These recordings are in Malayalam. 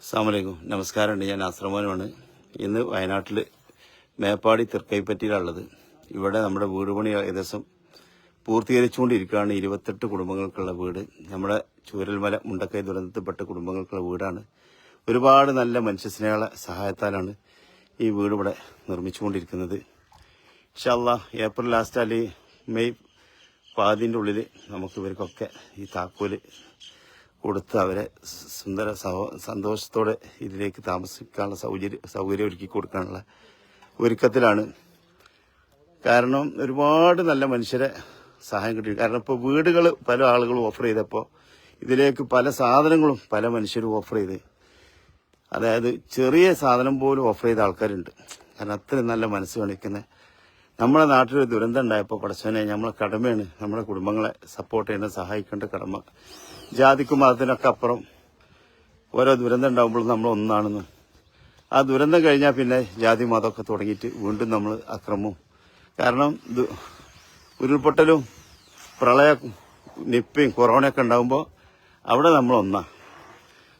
അസ്സാമലൈക്കും നമസ്കാരമുണ്ട്. ഞാൻ അസ്രമോനുമാണ് ഇന്ന് വയനാട്ടിൽ മേപ്പാടി തൃക്കൈപ്പറ്റിയിലുള്ളത് ഇവിടെ നമ്മുടെ വീട് പണി ഏകദേശം പൂർത്തീകരിച്ചുകൊണ്ടിരിക്കുകയാണ്. ഇരുപത്തെട്ട് കുടുംബങ്ങൾക്കുള്ള വീട്. നമ്മുടെ ചൂരൽമല മുണ്ടക്കൈ ദുരന്തത്തിൽപ്പെട്ട കുടുംബങ്ങൾക്കുള്ള വീടാണ്. ഒരുപാട് നല്ല മനുഷ്യസ്നേഹ സഹായത്താലാണ് ഈ വീട് ഇവിടെ നിർമ്മിച്ചുകൊണ്ടിരിക്കുന്നത്. ഇൻഷാല്ല ഏപ്രിൽ ലാസ്റ്റ് അല്ലെങ്കിൽ മെയ് പാതിന്റെ ഉള്ളിൽ നമുക്ക് ഇവർക്കൊക്കെ ഈ താക്കോൽ കൊടുത്ത് അവരെ സുന്ദര സന്തോഷത്തോടെ ഇതിലേക്ക് താമസിക്കാനുള്ള സൗകര്യം സൗകര്യം ഒരുക്കി കൊടുക്കാനുള്ള ഒരുക്കത്തിലാണ്. കാരണം ഒരുപാട് നല്ല മനുഷ്യരെ സഹായം കിട്ടി. കാരണം ഇപ്പോൾ വീടുകൾ പല ആളുകളും ഓഫർ ചെയ്തപ്പോൾ ഇതിലേക്ക് പല സാധനങ്ങളും പല മനുഷ്യരും ഓഫർ ചെയ്ത്. അതായത് ചെറിയ സാധനം പോലും ഓഫർ ചെയ്ത ആൾക്കാരുണ്ട്. കാരണം അത്രയും നല്ല മനസ്സ് കാണിക്കുന്ന നമ്മുടെ നാട്ടിൽ ഒരു ദുരന്തം ഉണ്ടായപ്പോൾ പടച്ചവനെ നമ്മളെ കടമയാണ്. നമ്മുടെ കുടുംബങ്ങളെ സപ്പോർട്ട് ചെയ്യുന്ന സഹായിക്കേണ്ട കടമ. ജാതിക്കും മതത്തിനൊക്കെ അപ്പുറം ഓരോ ദുരന്തം ഉണ്ടാകുമ്പോഴും നമ്മൾ ഒന്നാണെന്നും ആ ദുരന്തം കഴിഞ്ഞാൽ പിന്നെ ജാതി മതമൊക്കെ തുടങ്ങിയിട്ട് വീണ്ടും നമ്മൾ അക്രമവും കാരണം ഉരുൾപൊട്ടലും പ്രളയ നിപ്പയും കൊറോണയൊക്കെ ഉണ്ടാകുമ്പോൾ അവിടെ നമ്മൾ ഒന്നാ.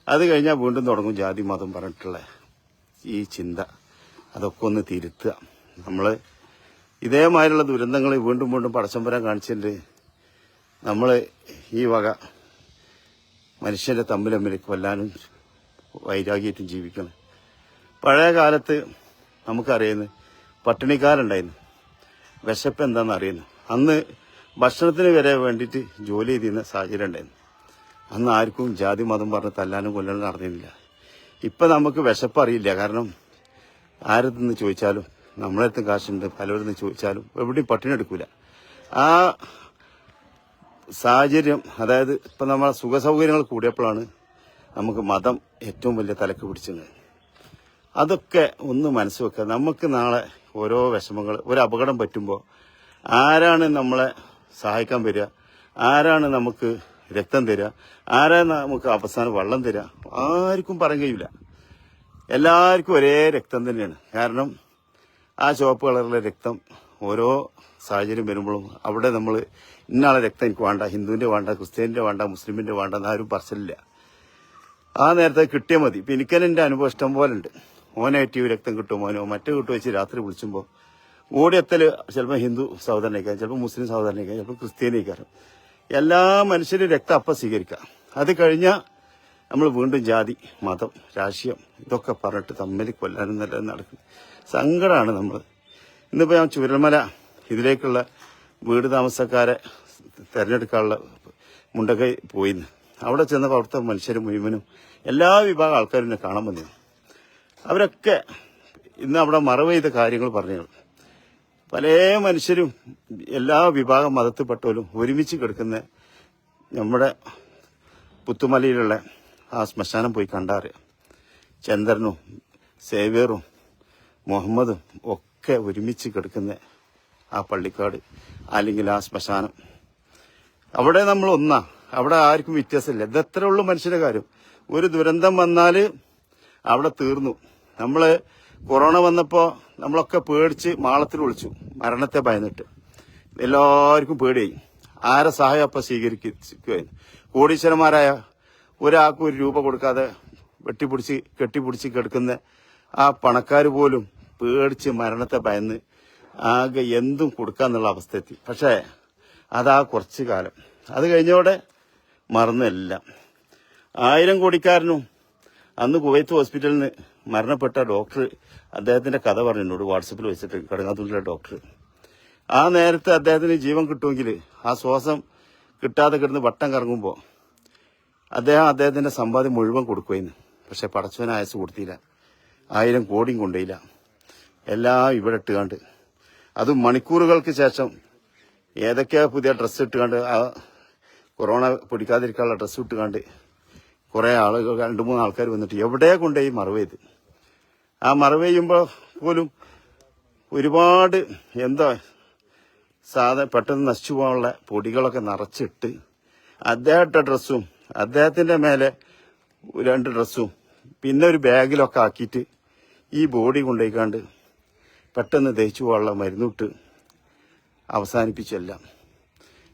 അത് കഴിഞ്ഞാൽ വീണ്ടും തുടങ്ങും ജാതി മതം പറഞ്ഞിട്ടുള്ള ഈ ചിന്ത. അതൊക്കെ ഒന്ന് തിരുത്തുക. നമ്മൾ ഇതേമാതിരിയുള്ള ദുരന്തങ്ങൾ വീണ്ടും വീണ്ടും പടച്ചം വരാൻ കാണിച്ചിട്ട് നമ്മൾ ഈ വക മനുഷ്യന്റെ തമ്മിൽ തമ്മിൽ കൊല്ലാനും വൈരാഗ്യമായിട്ടും ജീവിക്കണം. പഴയ കാലത്ത് നമുക്കറിയുന്നു പട്ടിണിക്കാരുണ്ടായിരുന്നു. വിശപ്പ് എന്താണെന്ന് അറിയുന്നു. അന്ന് ഭക്ഷണത്തിന് വരെ വേണ്ടിയിട്ട് ജോലി ചെയ്തിരുന്ന സാഹചര്യം ഉണ്ടായിരുന്നു. അന്ന് ആർക്കും ജാതി മതം പറഞ്ഞ് തല്ലാനും കൊല്ലാനും നടന്നിരുന്നില്ല. ഇപ്പം നമുക്ക് വിശപ്പ് അറിയില്ല. കാരണം ആരെന്ന് ചോദിച്ചാലും നമ്മളെ അടുത്ത് കാശുണ്ട് പലരിന്ന് ചോദിച്ചാലും എവിടെയും പട്ടിണി എടുക്കൂല. ആ സാഹചര്യം അതായത് ഇപ്പം നമ്മളെ സുഖ സൗകര്യങ്ങൾ കൂടിയപ്പോഴാണ് നമുക്ക് മതം ഏറ്റവും വലിയ തലക്ക് പിടിച്ചത്. അതൊക്കെ ഒന്ന് മനസ്സ് വെക്കുക. നമുക്ക് നാളെ ഓരോ വിഷമങ്ങൾ ഒരു അപകടം പറ്റുമ്പോൾ ആരാണ് നമ്മളെ സഹായിക്കാൻ വരിക? ആരാണ് നമുക്ക് രക്തം തരിക? ആരാണ് നമുക്ക് അവസാനം വെള്ളം തരിക? ആർക്കും പറയാൻ കഴിയില്ല എല്ലാവർക്കും ഒരേ രക്തം തന്നെയാണ്. കാരണം ആ ചുവപ്പ് കളറിലെ രക്തം ഓരോ സാഹചര്യം വരുമ്പോഴും അവിടെ നമ്മൾ ഇന്നാളെ രക്തം എനിക്ക് വേണ്ട ഹിന്ദുവിന്റെ വേണ്ട ക്രിസ്ത്യന്റെ വേണ്ട മുസ്ലിമിന്റെ വേണ്ട എന്നാരും പറച്ചിലില്ല. ആ നേരത്തെ കിട്ടിയാൽ മതി. ഇപ്പം എനിക്കന്നെ എന്റെ അനുഭവം ഇഷ്ടം പോലെ ഉണ്ട്. ഓനേറ്റീവ് രക്തം കിട്ടും മോനോ മറ്റേ കിട്ടും വെച്ച് രാത്രി വിളിച്ചുമ്പോൾ ഓടിയെത്തൽ ചിലപ്പോൾ ഹിന്ദു സഹോദരനേക്കാരം ചിലപ്പോൾ മുസ്ലിം സഹോദരനേക്കാരം ചിലപ്പോൾ ക്രിസ്ത്യാനിക്കാരം എല്ലാ മനുഷ്യരും രക്തം അപ്പം സ്വീകരിക്കാം. അത് കഴിഞ്ഞാൽ നമ്മൾ വീണ്ടും ജാതി മതം രാഷ്ട്രീയം ഇതൊക്കെ പറഞ്ഞിട്ട് തമ്മിൽ കൊല്ലാനും നല്ല നടക്കും. സങ്കടമാണ് നമ്മൾ ഇന്നിപ്പോൾ ഞാൻ ചുരൽമല ഇതിലേക്കുള്ള വീട് താമസക്കാരെ തിരഞ്ഞെടുക്കാനുള്ള മുണ്ടകൈ പോയിന്ന്. അവിടെ ചെന്നപ്പോൾ അവിടുത്തെ മനുഷ്യരും മുഴുവനും എല്ലാ വിഭാഗം ആൾക്കാരും എന്നെ കാണാൻ വന്നു. അവരൊക്കെ ഇന്ന് അവിടെ മറവ് ചെയ്ത കാര്യങ്ങൾ പറഞ്ഞു പല മനുഷ്യരും എല്ലാ വിഭാഗം മതത്തിൽപ്പെട്ടവരും ഒരുമിച്ച് കിടക്കുന്ന നമ്മുടെ പുത്തുമലയിലുള്ള ആ ശ്മശാനം പോയി കണ്ടറിയാം ചന്ദ്രനും സേവ്യറും മുഹമ്മദും ഒക്കെ ഒരുമിച്ച് കിടക്കുന്ന ആ പള്ളിക്കാട് അല്ലെങ്കിൽ ആ ശ്മശാനം. അവിടെ നമ്മൾ ഒന്നാ. അവിടെ ആർക്കും വ്യത്യാസമില്ല. ഇതത്ര ഉള്ളു മനുഷ്യന്റെ കാര്യം. ഒരു ദുരന്തം വന്നാൽ അവിടെ തീർന്നു. നമ്മൾ കൊറോണ വന്നപ്പോൾ നമ്മളൊക്കെ പേടിച്ച് മാളത്തിൽ ഒളിച്ചു. മരണത്തെ ഭയന്നിട്ട്. എല്ലാവർക്കും പേടിയായി. ആരെ സഹായം അപ്പൊ സ്വീകരിക്കുകയായിരുന്നു കോടീശ്വരന്മാരായ ഒരാൾക്കും ഒരു രൂപ കൊടുക്കാതെ വെട്ടിപ്പിടിച്ച് കെട്ടിപ്പിടിച്ച് കിടക്കുന്ന ആ പണക്കാർ പോലും പേടിച്ച് മരണത്തെ ഭയന്ന് ആകെ എന്തും കൊടുക്കാന്നുള്ള അവസ്ഥ എത്തി പക്ഷേ അതാ കുറച്ച് കാലം. അത് കഴിഞ്ഞോടെ മറന്നെല്ലാം. ആയിരം കോടിക്കാരനും അന്ന് കുവൈത്ത് ഹോസ്പിറ്റലിൽ നിന്ന് മരണപ്പെട്ട ഡോക്ടർ അദ്ദേഹത്തിന്റെ കഥ പറഞ്ഞു എന്നോട് വാട്സപ്പിൽ വെച്ചിട്ട് കടങ്ങാത്തൂരിലെ ഡോക്ടർ. ആ നേരത്തെ അദ്ദേഹത്തിന് ജീവൻ കിട്ടുമെങ്കിൽ ആ ശ്വാസം കിട്ടാതെ കിടന്ന് വട്ടം കറങ്ങുമ്പോൾ അദ്ദേഹം അദ്ദേഹത്തിന്റെ സമ്പാദ്യം മുഴുവൻ കൊടുക്കുമായിരുന്നു. പക്ഷെ പടച്ചവന് ആയസ് കൊടുത്തില്ല. ആയിരം കോടിയും കൊണ്ടുപോയില്ല. എല്ലാം ഇവിടെ ഇട്ടുകാണ്ട്. അത് മണിക്കൂറുകൾക്ക് ശേഷം ഏതൊക്കെയാ പുതിയ ഡ്രസ്സ് ഇട്ടുകാണ്ട് ആ കൊറോണ പിടിക്കാതിരിക്കാനുള്ള ഡ്രസ്സ് ഇട്ടുകാണ്ട് കുറെ ആളുകൾ രണ്ടു മൂന്ന് ആൾക്കാർ വന്നിട്ട് എവിടെ കൊണ്ടുപോയി മറവ് ചെയ്ത്? ആ മറവ് ചെയ്യുമ്പോൾ പോലും ഒരുപാട് എന്താ സാധ പെട്ടെന്ന് നശിച്ചു പോകാനുള്ള പൊടികളൊക്കെ നിറച്ചിട്ട് അദ്ദേഹത്തെ ഡ്രസ്സും അദ്ദേഹത്തിന്റെ മേലെ രണ്ട് ഡ്രസ്സും പിന്നെ ഒരു ബാഗിലൊക്കെ ആക്കിയിട്ട് ഈ ബോഡി കൊണ്ടുപോയിക്കാണ്ട് പെട്ടെന്ന് ദഹിച്ചു പോകാനുള്ള മരുന്നിട്ട് അവസാനിപ്പിച്ചെല്ലാം.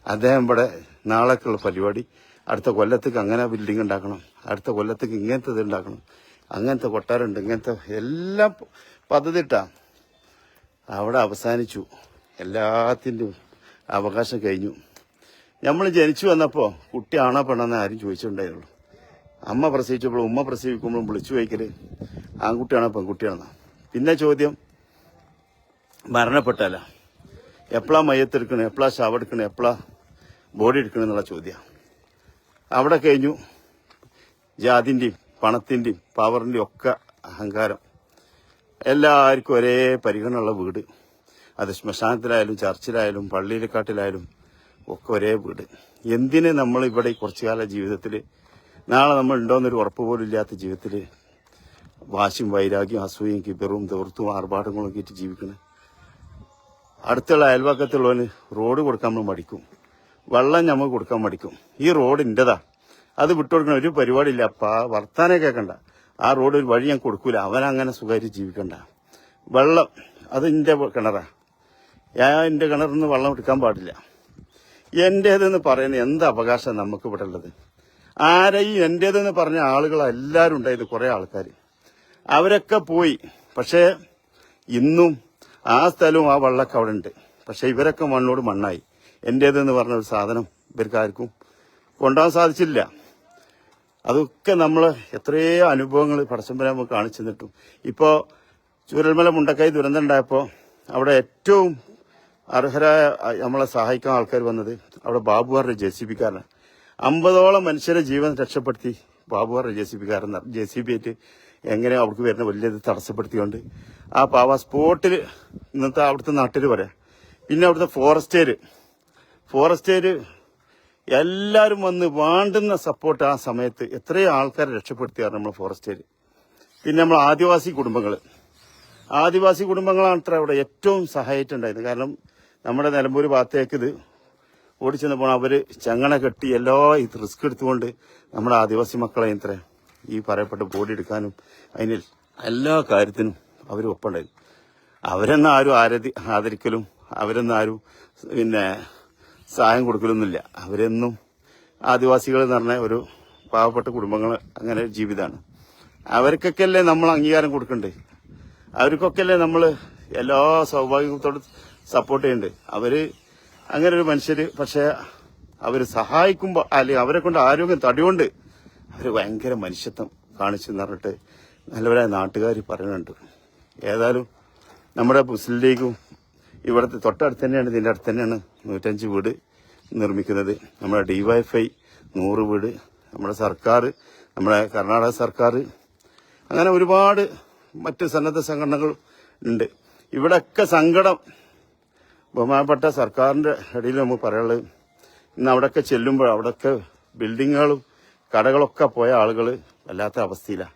അദ്ദേഹം ഇവിടെ നാളേക്കുള്ള പരിപാടി. അടുത്ത കൊല്ലത്തേക്ക് അങ്ങനെ ബിൽഡിംഗ് ഉണ്ടാക്കണം. അടുത്ത കൊല്ലത്തേക്ക് ഇങ്ങനത്തെ ഇത് ഉണ്ടാക്കണം. അങ്ങനത്തെ കൊട്ടാരമുണ്ട് ഇങ്ങനത്തെ എല്ലാം പദ്ധതി അവിടെ അവസാനിച്ചു. എല്ലാത്തിന്റെയും അവകാശം കഴിഞ്ഞു. നമ്മൾ ജനിച്ചു വന്നപ്പോൾ കുട്ടി ആണോ പെണ്ണെന്ന് ആരും ചോദിച്ചിട്ടുണ്ടായിരുന്നുള്ളൂ. അമ്മ പ്രസവിച്ചപ്പോഴും ഉമ്മ പ്രസവിക്കുമ്പോഴും വിളിച്ചു ചോദിക്കൽ ആൺകുട്ടിയാണോ പെൺകുട്ടിയാണെന്നാണ് പിന്നെ ചോദ്യം മരണപ്പെട്ടല്ല എപ്പോഴാ മയത്തെടുക്കണേ എപ്പോഴാ ശവെടുക്കണേ എപ്പോഴാ ബോഡി എടുക്കണേ എന്നുള്ള ചോദ്യം. അവിടെ കഴിഞ്ഞു. ജാതിന്റെയും പണത്തിന്റെയും പവറിന്റെയും ഒക്കെ അഹങ്കാരം. എല്ലാവർക്കും ഒരേ പരിഗണനയുള്ള വീട്. അത് ശ്മശാനത്തിലായാലും ചർച്ചിലായാലും പള്ളിയിലെക്കാട്ടിലായാലും ഒക്കെ ഒരേ വീട്. എന്തിന് നമ്മൾ ഇവിടെ കുറച്ചു കാല ജീവിതത്തിൽ നാളെ നമ്മൾ ഉണ്ടോയെന്നൊരു ഉറപ്പ് പോലും ഇല്ലാത്ത ജീവിതത്തിൽ വാശിയും വൈരാഗ്യം അസൂയയും കിബറും തീർത്തും ആർഭാടങ്ങളും ഒക്കെ ജീവിക്കണം. അടുത്തുള്ള അയൽവക്കത്തുള്ളവന് റോഡ് കൊടുക്കാൻ നമ്മൾ മടിക്കും. വെള്ളം നമ്മൾ കൊടുക്കാൻ മടിക്കും. ഈ റോഡ് ഇന്റതാ. അത് വിട്ടുകൊടുക്കണ ഒരു പരിപാടിയില്ല. അപ്പ വർത്താനം കേൾക്കണ്ട ആ റോഡ് ഒരു വഴി ഞാൻ കൊടുക്കൂല. അവനങ്ങനെ സുഖമായിട്ട് ജീവിക്കണ്ട. വെള്ളം അത് എന്റെ കിണറാ. ഞാൻ എന്റെ കിണറിൽ നിന്ന് വെള്ളം എടുക്കാൻ പാടില്ല. എന്റേതെന്ന് പറയുന്ന എന്ത് അവകാശം നമുക്ക് ഇവിടെ ഉള്ളത്? ആരെയും എന്റേതെന്ന് പറഞ്ഞ ആളുകൾ എല്ലാവരും ഉണ്ടായത് കുറേ ആൾക്കാർ അവരൊക്കെ പോയി. പക്ഷേ ഇന്നും ആ സ്ഥലവും ആ വെള്ളമൊക്കെ അവിടെ ഉണ്ട്. പക്ഷെ ഇവരൊക്കെ മണ്ണോട് മണ്ണായി. എന്റേതെന്ന് പറഞ്ഞ ഒരു സാധനം ഇവർക്ക് ആർക്കും കൊണ്ടുപോകാൻ സാധിച്ചില്ല. അതൊക്കെ നമ്മൾ എത്രയോ അനുഭവങ്ങൾ പടച്ചമ്പര നമുക്ക് കാണിച്ചു നിട്ടു ഇപ്പോൾ ചൂരൽമല മുണ്ടക്കായി ദുരന്തം ഉണ്ടായപ്പോൾ അവിടെ ഏറ്റവും അർഹരായ നമ്മളെ സഹായിക്കാൻ ആൾക്കാർ വന്നത് അവിടെ ബാബുവാറിന്റെ ജെ സി ബിക്കാരനാണ്. അമ്പതോളം മനുഷ്യരെ ജീവൻ രക്ഷപ്പെടുത്തി ബാബുവാറിന്റെ ജെ സി ബിക്കാരൻ ജെ സി ബി ആയിട്ട് എങ്ങനെ അവർക്ക് വരുന്ന വലിയത് തടസ്സപ്പെടുത്തിക്കൊണ്ട് ആ പാവ സ്പോട്ടിൽ ഇന്നത്തെ അവിടുത്തെ നാട്ടിൽ വരെ പിന്നെ അവിടുത്തെ ഫോറസ്റ്റേര്. ഫോറസ്റ്റേര് എല്ലാവരും വന്ന് വാണ്ടുന്ന സപ്പോർട്ട് ആ സമയത്ത് എത്രയും ആൾക്കാരെ രക്ഷപ്പെടുത്തിയാണ് നമ്മൾ ഫോറസ്റ്റേര്. പിന്നെ നമ്മൾ ആദിവാസി കുടുംബങ്ങൾ ആദിവാസി കുടുംബങ്ങളാണ് അത്ര അവിടെ ഏറ്റവും സഹായിച്ചിട്ടുണ്ടായത്. കാരണം നമ്മുടെ നിലമ്പൂർ ഭാഗത്തേക്ക് ഇത് ഓടിച്ചെന്ന് അവർ ചങ്ങണ കെട്ടി എല്ലാ ഇത് റിസ്ക് എടുത്തുകൊണ്ട് നമ്മുടെ ആദിവാസി മക്കളെ ഇത്ര ഈ പറയപ്പെട്ട ബോഡി എടുക്കാനും അതിന് എല്ലാ കാര്യത്തിനും അവർ ഒപ്പുണ്ടായിരുന്നു അവരെന്ന് ആരും ആരതി ആദരിക്കലും അവരെന്ന് ആരും പിന്നെ സഹായം കൊടുക്കലൊന്നുമില്ല. അവരെന്നും ആദിവാസികൾ എന്ന് പറഞ്ഞ ഒരു പാവപ്പെട്ട കുടുംബങ്ങൾ അങ്ങനെ ജീവിതമാണ്. അവർക്കൊക്കെയല്ലേ നമ്മൾ അംഗീകാരം കൊടുക്കണ്ടേ? അവർക്കൊക്കെയല്ലേ നമ്മൾ എല്ലാ സൗഭാഗ്യത്തോടും സപ്പോർട്ട് ചെയ്യണ്ടേ? അവർ അങ്ങനെ ഒരു മനുഷ്യർ പക്ഷെ അവർ സഹായിക്കുമ്പോൾ അല്ലെങ്കിൽ അവരെ കൊണ്ട് ആരോഗ്യം തടികൊണ്ട് അവർ ഭയങ്കര മനുഷ്യത്വം കാണിച്ചു പറഞ്ഞിട്ട് നല്ലവരായ നാട്ടുകാർ പറയുന്നുണ്ട്. ഏതായാലും നമ്മുടെ മുസ്ലിം ലീഗും ഇവിടുത്തെ തൊട്ടടുത്ത് തന്നെയാണ് ഇതിന്റെ അടുത്ത് തന്നെയാണ് നൂറ്റഞ്ച് വീട് നിർമ്മിക്കുന്നത്. നമ്മുടെ ഡി വൈഫൈ നൂറ് വീട് നമ്മുടെ സർക്കാർ നമ്മുടെ കർണാടക സർക്കാർ അങ്ങനെ ഒരുപാട് മറ്റ് സന്നദ്ധ സംഘടനകൾ ഉണ്ട്. ഇവിടെയൊക്കെ സങ്കടം ബഹുമാനപ്പെട്ട സർക്കാരിന്റെ ഇടയിൽ നമുക്ക് പറയാനുള്ളത് ഇന്ന് അവിടെയൊക്കെ ചെല്ലുമ്പോൾ അവിടെയൊക്കെ ബിൽഡിങ്ങുകളും കടകളൊക്കെ പോയ ആളുകൾ വല്ലാത്ത അവസ്ഥയിലാണ്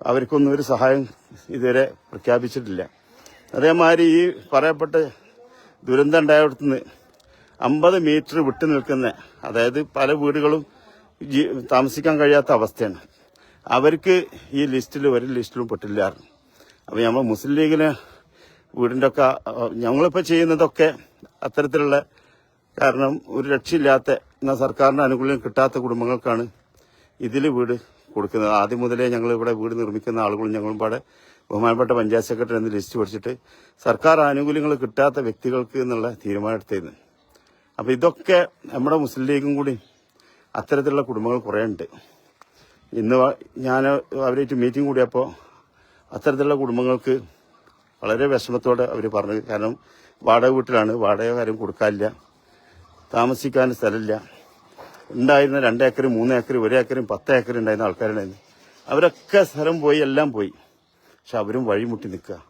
അവർക്കൊന്നും ഒരു സഹായം ഇതുവരെ പ്രഖ്യാപിച്ചിട്ടില്ല. അതേമാതിരി ഈ പറയപ്പെട്ട ദുരന്തം ഉണ്ടായിടത്തുനിന്ന് അമ്പത് മീറ്റർ വിട്ടു നിൽക്കുന്ന അതായത് പല വീടുകളും താമസിക്കാൻ കഴിയാത്ത അവസ്ഥയാണ്. അവർക്ക് ഈ ലിസ്റ്റിൽ ഒരു ലിസ്റ്റിലും പെട്ടില്ലായിരുന്നു. അപ്പോൾ നമ്മൾ മുസ്ലിം ലീഗിന് വീടിന്റെ ഒക്കെ ഞങ്ങളിപ്പോൾ ചെയ്യുന്നതൊക്കെ അത്തരത്തിലുള്ള കാരണം ഒരു രക്ഷയില്ലാത്ത എന്നാൽ സർക്കാരിന്റെ ആനുകൂല്യം കിട്ടാത്ത കുടുംബങ്ങൾക്കാണ് ഇതിൽ വീട് കൊടുക്കുന്നത്. ആദ്യം മുതലേ ഞങ്ങൾ ഇവിടെ വീട് നിർമ്മിക്കുന്ന ആളുകളും ഞങ്ങളും പാടെ ബഹുമാനപ്പെട്ട പഞ്ചായത്ത് സെക്രട്ടറി എന്ന് ലിസ്റ്റ് പഠിച്ചിട്ട് സർക്കാർ ആനുകൂല്യങ്ങൾ കിട്ടാത്ത വ്യക്തികൾക്ക് എന്നുള്ള തീരുമാനം എടുത്തിരുന്നു അപ്പോൾ ഇതൊക്കെ നമ്മുടെ മുസ്ലിം ലീഗും കൂടി അത്തരത്തിലുള്ള കുടുംബങ്ങൾ കുറേ ഉണ്ട്. ഇന്ന് ഞാൻ അവരായിട്ട് മീറ്റിംഗ് കൂടിയപ്പോൾ അത്തരത്തിലുള്ള കുടുംബങ്ങൾക്ക് വളരെ വിഷമത്തോടെ അവർ പറഞ്ഞു കാരണം വാടക വീട്ടിലാണ്. വാടക കാര്യം കൊടുക്കാനില്ല. താമസിക്കാൻ സ്ഥലമില്ല. ഉണ്ടായിരുന്ന രണ്ട് ഏക്കർ മൂന്ന് ഏക്കർ ഒരു ഏക്കറും പത്ത് ഏക്കർ ഉണ്ടായിരുന്ന ആൾക്കാരുണ്ടായിരുന്നു. അവരൊക്കെ സ്ഥലം പോയി എല്ലാം പോയി. പക്ഷെ അവരും വഴിമുട്ടി നിൽക്കുക.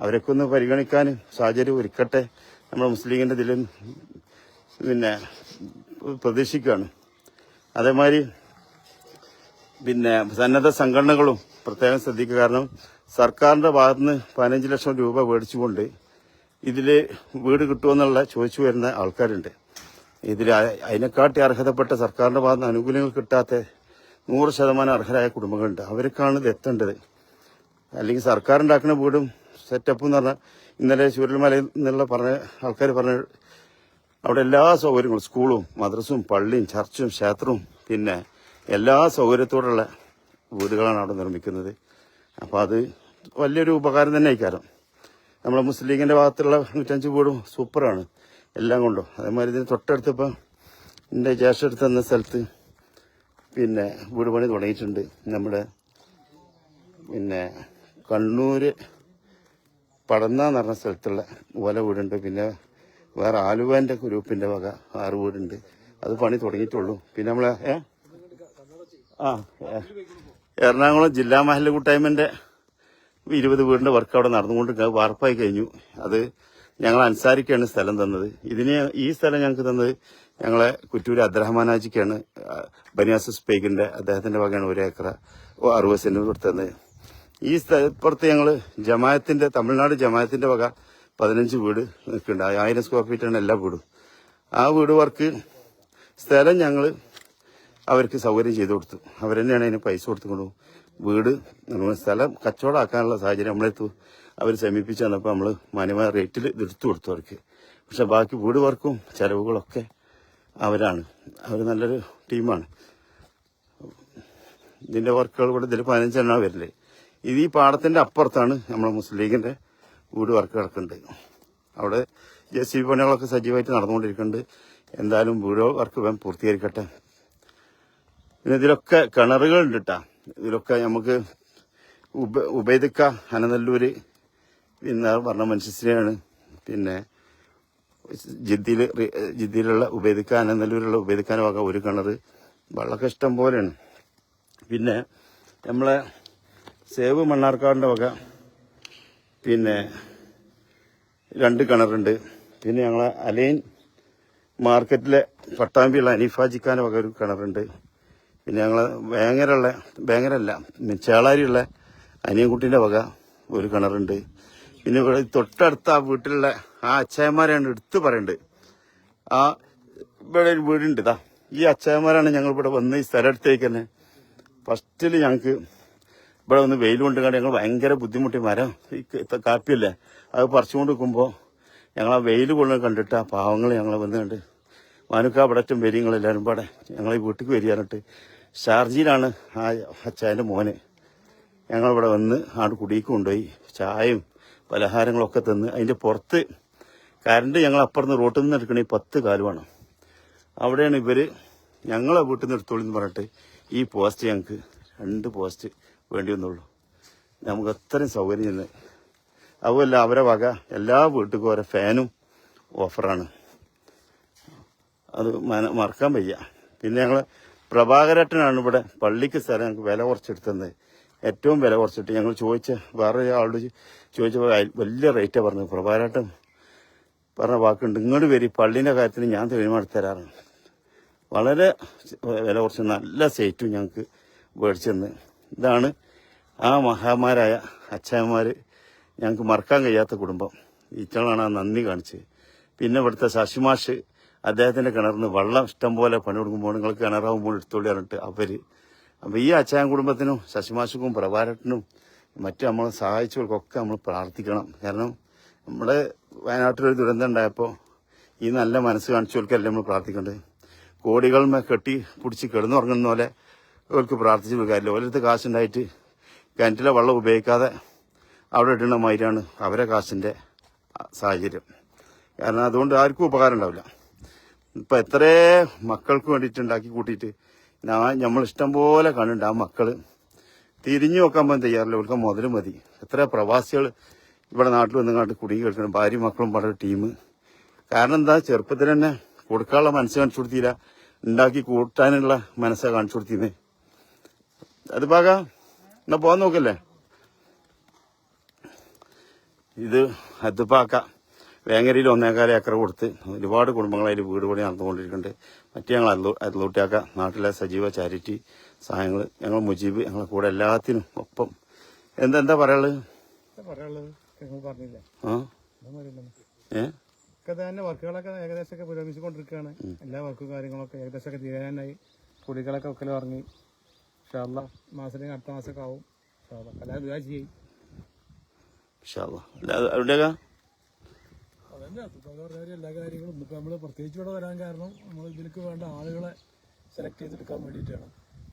അവരൊക്കെ ഒന്ന് പരിഗണിക്കാൻ സാഹചര്യം ഒരുക്കട്ടെ. നമ്മുടെ മുസ്ലിങ്ങിന്റെ ഇതിലും പിന്നെ പ്രതീക്ഷിക്കുകയാണ്. അതേമാതിരി പിന്നെ സന്നദ്ധ സംഘടനകളും പ്രത്യേകം ശ്രദ്ധിക്കുക. കാരണം സർക്കാരിന്റെ സർക്കാരിന്റെ ഭാഗത്തുനിന്ന് പതിനഞ്ച് ലക്ഷം രൂപ മേടിച്ചുകൊണ്ട് ഇതിൽ വീട് കിട്ടുമെന്നുള്ള ചോദിച്ചു വരുന്ന ആൾക്കാരുണ്ട്. ഇതിൽ അതിനെക്കാട്ടി അർഹതപ്പെട്ട സർക്കാരിന്റെ ഭാഗത്ത് നിന്ന് ആനുകൂല്യങ്ങൾ കിട്ടാത്ത നൂറ് ശതമാനം അർഹരായ കുടുംബങ്ങളുണ്ട്. അവർക്കാണ് ഇത് എത്തേണ്ടത്. അല്ലെങ്കിൽ സർക്കാർ ഉണ്ടാക്കുന്ന വീടും സെറ്റപ്പ് എന്ന് പറഞ്ഞാൽ ഇന്നലെ ചൂരൽമലയിൽ നിന്നുള്ള പറഞ്ഞ ആൾക്കാർ പറഞ്ഞ അവിടെ എല്ലാ സൗകര്യങ്ങളും സ്കൂളും മദ്രസും പള്ളിയും ചർച്ചും ക്ഷേത്രവും പിന്നെ എല്ലാ സൗകര്യത്തോടുള്ള വീടുകളാണ് അവിടെ നിർമ്മിക്കുന്നത്. അപ്പോൾ അത് വലിയൊരു ഉപകാരം തന്നെ ആയിക്കാരം. നമ്മളെ മുസ്ലിം ലീഗിന്റെ ഭാഗത്തുള്ള നൂറ്റഞ്ച് വീടും സൂപ്പറാണ് എല്ലാം കൊണ്ടും. അതേമാതിരി ഇതിന് തൊട്ടടുത്തിപ്പോൾ എന്റെ ജ്യേഷ്ഠടുത്ത് എന്ന സ്ഥലത്ത് പിന്നെ വീട് പണി തുടങ്ങിയിട്ടുണ്ട്. നമ്മുടെ പിന്നെ കണ്ണൂർ പടന്ന എന്ന് പറഞ്ഞ സ്ഥലത്തുള്ള ഓല വീടുണ്ട്. പിന്നെ വേറെ ആലുവേന്റെ ഗ്രൂപ്പിന്റെ വക ആറ് വീടുണ്ട്. അത് പണി തുടങ്ങിയിട്ടുള്ളൂ. പിന്നെ നമ്മളെ ഏ? ആ എറണാകുളം ജില്ലാ മഹല്ല കൂട്ടായ്മന്റെ ഇരുപത് വീടിന്റെ വർക്ക് അവിടെ നടന്നുകൊണ്ട് വാർപ്പായി കഴിഞ്ഞു. അത് ഞങ്ങൾ അൻസാരിക്കാണ് സ്ഥലം തന്നത്. ഇതിന് ഈ സ്ഥലം ഞങ്ങൾക്ക് തന്നത് ഞങ്ങളെ കുറ്റൂർ അബ്ദുറഹ്മാനാജിക്കാണ്. ബനിയാസ് സ്പേക്കിന്റെ അദ്ദേഹത്തിന്റെ വകയാണ് ഒരു ഏക്കറ അറുപത് സെന്റ് കൊടുത്തത് ഈ സ്ഥലപ്പുറത്ത് ഞങ്ങൾ ജമായത്തിന്റെ തമിഴ്നാട് ജമായത്തിന്റെ വക പതിനഞ്ച് വീട് നിൽക്കുന്നുണ്ട്. ആയിരം സ്ക്വയർ ഫീറ്റാണ് എല്ലാ വീടും. ആ വീട് വർക്ക് സ്ഥലം ഞങ്ങൾ അവർക്ക് സൗകര്യം ചെയ്തു കൊടുത്തു. അവർ തന്നെയാണ് അതിന് പൈസ കൊടുത്തുകൊണ്ടു വീട് സ്ഥലം കച്ചവടമാക്കാനുള്ള സാഹചര്യം നമ്മളെത്തു അവർ സമീപിച്ച് വന്നപ്പോൾ നമ്മൾ മാന്യമായ റേറ്റിൽ ഇത് എടുത്തു കൊടുത്തു അവർക്ക്. പക്ഷെ ബാക്കി വീട് വർക്കും ചെലവുകളൊക്കെ അവരാണ്. അവർ നല്ലൊരു ടീമാണ്. ഇതിന്റെ വർക്കുകൾ ഇവിടെ ഇതിൽ പതിനഞ്ചെണ്ണ വരില്ലേ ഇത് ഈ പാടത്തിന്റെ അപ്പുറത്താണ് നമ്മളെ മുസ്ലിം ലീഗിന്റെ വീട് വർക്ക് കിടക്കുന്നുണ്ട് അവിടെ ജെ സി ബി പണികളൊക്കെ സജീവമായിട്ട് നടന്നുകൊണ്ടിരിക്കുന്നുണ്ട് എന്തായാലും വീട് വർക്ക് വേഗം പൂർത്തീകരിക്കട്ടെ. പിന്നെ ഇതിലൊക്കെ കിണറുകളുണ്ട് കേട്ടാ ഇതിലൊക്കെ നമുക്ക് ഉബ ഉബൈദിക്ക അനനല്ലൂര് പിന്നെ പറഞ്ഞ മനുഷ്യശ്രീയാണ് പിന്നെ ജിദ്ദിയിൽ ജിദ്ദിയിലുള്ള ഉപേദിക്കാൻ അനനല്ലൂരുള്ള ഉപേദിക്കാൻ വക ഒരു കിണർ വെള്ളമൊക്കെ ഇഷ്ടം പോലെയാണ്. പിന്നെ നമ്മളെ സേവ് മണ്ണാർക്കാടിന്റെ വക പിന്നെ രണ്ട് കിണറുണ്ട്. പിന്നെ ഞങ്ങളെ അലൈൻ മാർക്കറ്റിലെ പട്ടാമ്പിയുള്ള അനീഫാജിക്കാന്റെ വക ഒരു കിണറുണ്ട്. പിന്നെ ഞങ്ങൾ വേങ്ങരയുള്ള വേങ്ങരല്ല ചേളാരിയുള്ള അനിയൻകുട്ടീന്റെ വക ഒരു കിണറുണ്ട്. പിന്നെ ഇവിടെ തൊട്ടടുത്ത ആ വീട്ടിലുള്ള ആ അച്ചായന്മാരാണ് എടുത്തു പറയുന്നുണ്ട് ആ ഇവിടെ ഒരു വീടുണ്ട് ഇതാ. ഈ അച്ചായന്മാരാണ് ഞങ്ങൾ ഇവിടെ വന്ന് ഈ സ്ഥലം എടുത്തേക്ക് തന്നെ ഫസ്റ്റിൽ ഞങ്ങൾക്ക് ഇവിടെ വന്ന് വെയിൽ കൊണ്ട് കണ്ട് ഞങ്ങൾ ഭയങ്കര ബുദ്ധിമുട്ടി. മരം ഈ കാപ്പിയല്ലേ? അത് പറിച്ചുകൊണ്ട് നിൽക്കുമ്പോൾ ഞങ്ങൾ ആ വെയിൽ കൊണ്ട് കണ്ടിട്ട് ആ പാവങ്ങൾ ഞങ്ങളെ വന്ന് കണ്ട് മാനുക്ക അവിടറ്റും വരി എല്ലാവരും പാടെ ഞങ്ങൾ ഈ വീട്ടിൽ വരികയാണിട്ട് ഷാർജിയിലാണ് ആ അച്ചായന്റെ മോന്. ഞങ്ങളിവിടെ വന്ന് ആട് കുടിയിൽ കൊണ്ടുപോയി. ചായയും പലഹാരങ്ങളൊക്കെ തന്ന് അതിന്റെ പുറത്ത് കറണ്ട് ഞങ്ങൾ അപ്പുറത്ത് റോട്ടിൽ നിന്ന് എടുക്കണേ പത്ത് കാലുമാണ് അവിടെയാണ് ഇവർ ഞങ്ങളെ വീട്ടിൽ നിന്ന് എടുത്തോളിന്ന് പറഞ്ഞിട്ട് ഈ പോസ്റ്റ് ഞങ്ങൾക്ക് രണ്ട് പോസ്റ്റ് വേണ്ടി വന്നുള്ളൂ. നമുക്ക് അത്രയും സൗകര്യം ചെന്ന് അതുമല്ല അവരെ വക എല്ലാ വീട്ടുക്കും ഓരോ ഫാനും ഓഫറാണ് അത് മറക്കാൻ വയ്യ. പിന്നെ ഞങ്ങൾ പ്രഭാകരേട്ടനാണ് ഇവിടെ പള്ളിക്ക് സ്ഥലം ഞങ്ങൾക്ക് വില കുറച്ചെടുത്തത് ഏറ്റവും വില കുറച്ചിട്ട് ഞങ്ങൾ ചോദിച്ച വേറെ ആളോട് ചോദിച്ചപ്പോൾ വലിയ റേറ്റാണ് പറഞ്ഞത്. പ്രഭാരായിട്ട് പറഞ്ഞ വാക്കുണ്ട്. ഇങ്ങോട്ട് വരി പള്ളീന്റെ കാര്യത്തിന് ഞാൻ തീരുമാനിച്ചു തരാറാണ് വളരെ വില കുറച്ച് നല്ല സേറ്റും ഞങ്ങൾക്ക് മേടിച്ചെന്ന് ഇതാണ് ആ മഹാമാരായ അച്ഛന്മാർ ഞങ്ങൾക്ക് മറക്കാൻ കഴിയാത്ത കുടുംബം. ഇച്ചളാണ് ആ നന്ദി കാണിച്ച് പിന്നെ ഇവിടുത്തെ ശശിമാഷ് അദ്ദേഹത്തിന്റെ കിണറിന് വെള്ളം ഇഷ്ടം പോലെ പണി കൊടുക്കുമ്പോൾ നിങ്ങൾക്ക് കിണറാവുമ്പോൾ എടുത്തോളി പറഞ്ഞിട്ട് അവർ അപ്പൊ ഈ അച്ചായൻ കുടുംബത്തിനും ശശിമാശുക്കും പ്രഭാരട്ടിനും മറ്റു നമ്മളെ സഹായിച്ചവർക്കൊക്കെ നമ്മൾ പ്രാർത്ഥിക്കണം. കാരണം നമ്മുടെ വയനാട്ടിലൊരു ദുരന്തം ഉണ്ടായപ്പോൾ ഈ നല്ല മനസ്സ് കാണിച്ചവർക്കല്ലേ നമ്മൾ പ്രാർത്ഥിക്കേണ്ടത് കോടികൾ കെട്ടി പിടിച്ച് കിടന്നുറങ്ങുന്ന പോലെ അവർക്ക് പ്രാർത്ഥിച്ചു കാര്യമില്ല ഓരോരുത്തർ കാശുണ്ടായിട്ട് കിണറ്റിലെ വെള്ളം ഉപയോഗിക്കാതെ അവിടെ ഇടുന്ന മാതിരിയാണ് അവരെ കാശിന്റെ സാഹചര്യം. കാരണം അതുകൊണ്ട് ആർക്കും ഉപകാരം ഉണ്ടാവില്ല. ഇപ്പം എത്രേ മക്കൾക്ക് വേണ്ടിയിട്ട് ഉണ്ടാക്കി കൂട്ടിയിട്ട് ഞാൻ നമ്മൾ ഇഷ്ടം പോലെ കണ്ടിട്ടുണ്ട് ആ മക്കൾ. തിരിഞ്ഞു നോക്കാൻ പോകാൻ തയ്യാറില്ല. ഇവർക്ക് മുതൽ മതി. എത്ര പ്രവാസികൾ ഇവിടെ നാട്ടിൽ വന്ന് വന്നിങ്ങാട്ട് കുടുങ്ങി കിടക്കണം ഭാര്യ മക്കളും പല ടീം. കാരണം എന്താ? ചെറുപ്പത്തിൽ തന്നെ കൊടുക്കാനുള്ള മനസ്സ് കാണിച്ചു കൊടുത്തില്ല. ഉണ്ടാക്കി കൂട്ടാനുള്ള മനസ്സാണ് കാണിച്ചു കൊടുത്തിരുന്നേ. അത് പാക. എന്നാ പോകാൻ നോക്കല്ലേ? ഇത് അതുപാക്ക വേങ്ങരയിൽ ഒന്നേകാല ഏക്കർ കൊടുത്ത് ഒരുപാട് കുടുംബങ്ങൾ അതിൽ വീട് പണി നടന്നുകൊണ്ടിരിക്കുന്നുണ്ട്. മറ്റു ഞങ്ങൾ അതിലൂട്ടിയാക്ക നാട്ടിലെ സജീവ ചാരിറ്റി സഹായങ്ങൾ ഞങ്ങൾ മുജീബ് ഞങ്ങളെ കൂടെ എല്ലാത്തിനും ഒപ്പം. എന്താ എന്താ പറയാനുള്ളത്? എന്താ പറയാനുള്ളത്? നിങ്ങൾ പറഞ്ഞില്ല? ആ? ഒന്നും അറിയില്ല ഏ? ഒക്കെ തന്നെ വർക്കുകളൊക്കെ ഏകദേശമൊക്കെ പുരോഗമിച്ചുകൊണ്ടിരിക്കുകയാണ്. എല്ലാ വർക്കും കാര്യങ്ങളൊക്കെ ഏകദേശമൊക്കെ തീരാനായി. കുടികളൊക്കെ ഒക്കെ ഇറങ്ങി ഷാള്ള മാസത്തിൽ അടുത്ത മാസമൊക്കെ ആവും. ഷാള്ള അല്ലാതെ ദുആ ചെയ്യും. ഇൻഷാല്ലാ. അല്ലാതെ അവിടെയൊക്കെ അതന്നെ. പറഞ്ഞ എല്ലാ കാര്യങ്ങളും ഇപ്പൊ നമ്മൾ പ്രത്യേകിച്ച് ഇവിടെ വരാൻ കാരണം നമ്മൾ ഇതിലേക്ക് വേണ്ട ആളുകളെ സെലക്ട് ചെയ്തെടുക്കാൻ വേണ്ടിയിട്ടാണ്.